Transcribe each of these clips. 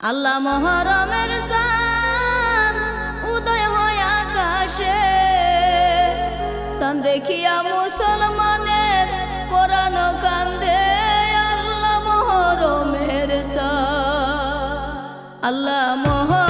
আল্লাহ মহরমের সান উদয় হয় আকাশে। সান দেখিয়া মুসলমানের পরাণ কান্দে আল্লাহ মহরমের সান। আল্লাহ মহর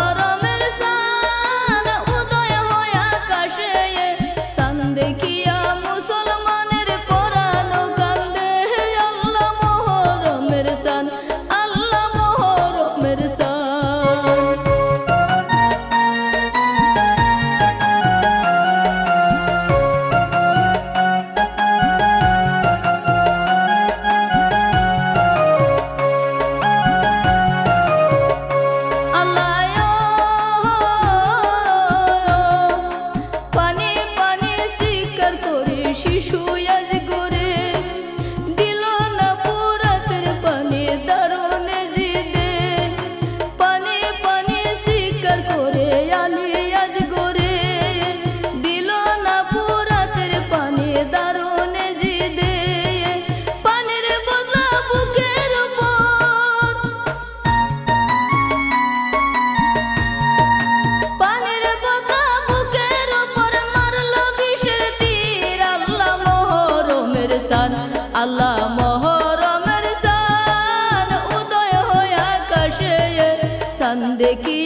কান্দে কি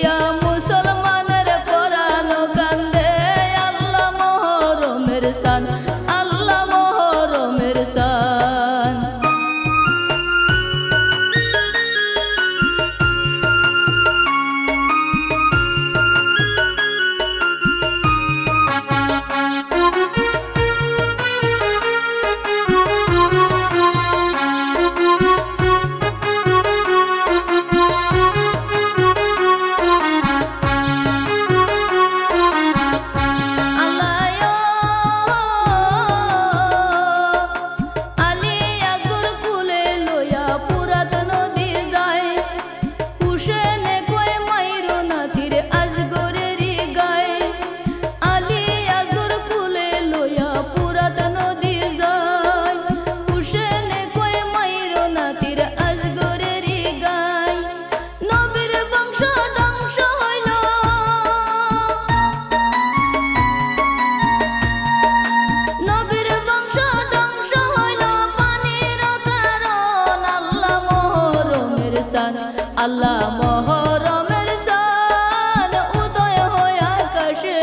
সান আল্লাহ মহরমের সান উদয় হয় আকাশে।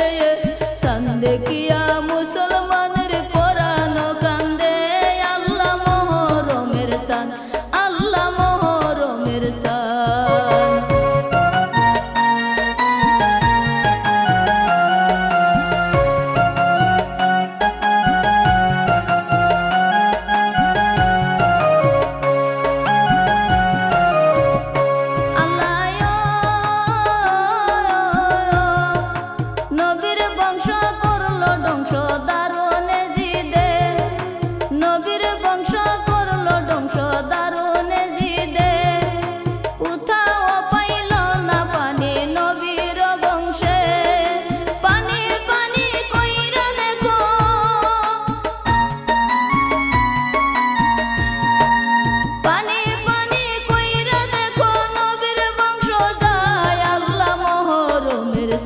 সন্দে কিয়া মুসলমান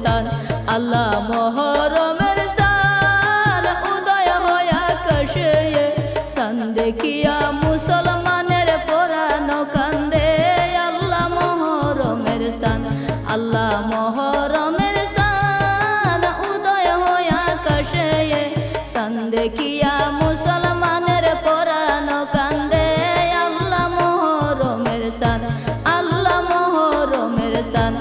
সান আল্লাহ মহরমের সান উদয় হয়া আকাশে। সান দেখিয়া মুসলমানের পরাণ কান্দে, আল্লাহ মহরমের সান আল্লাহ মহরমের সান উদয় হয়া আকাশে। সান দেখিয়া মুসলমানের পরাণ কান্দে, আল্লাহ মহরমের সান আল্লাহ মহরমের সান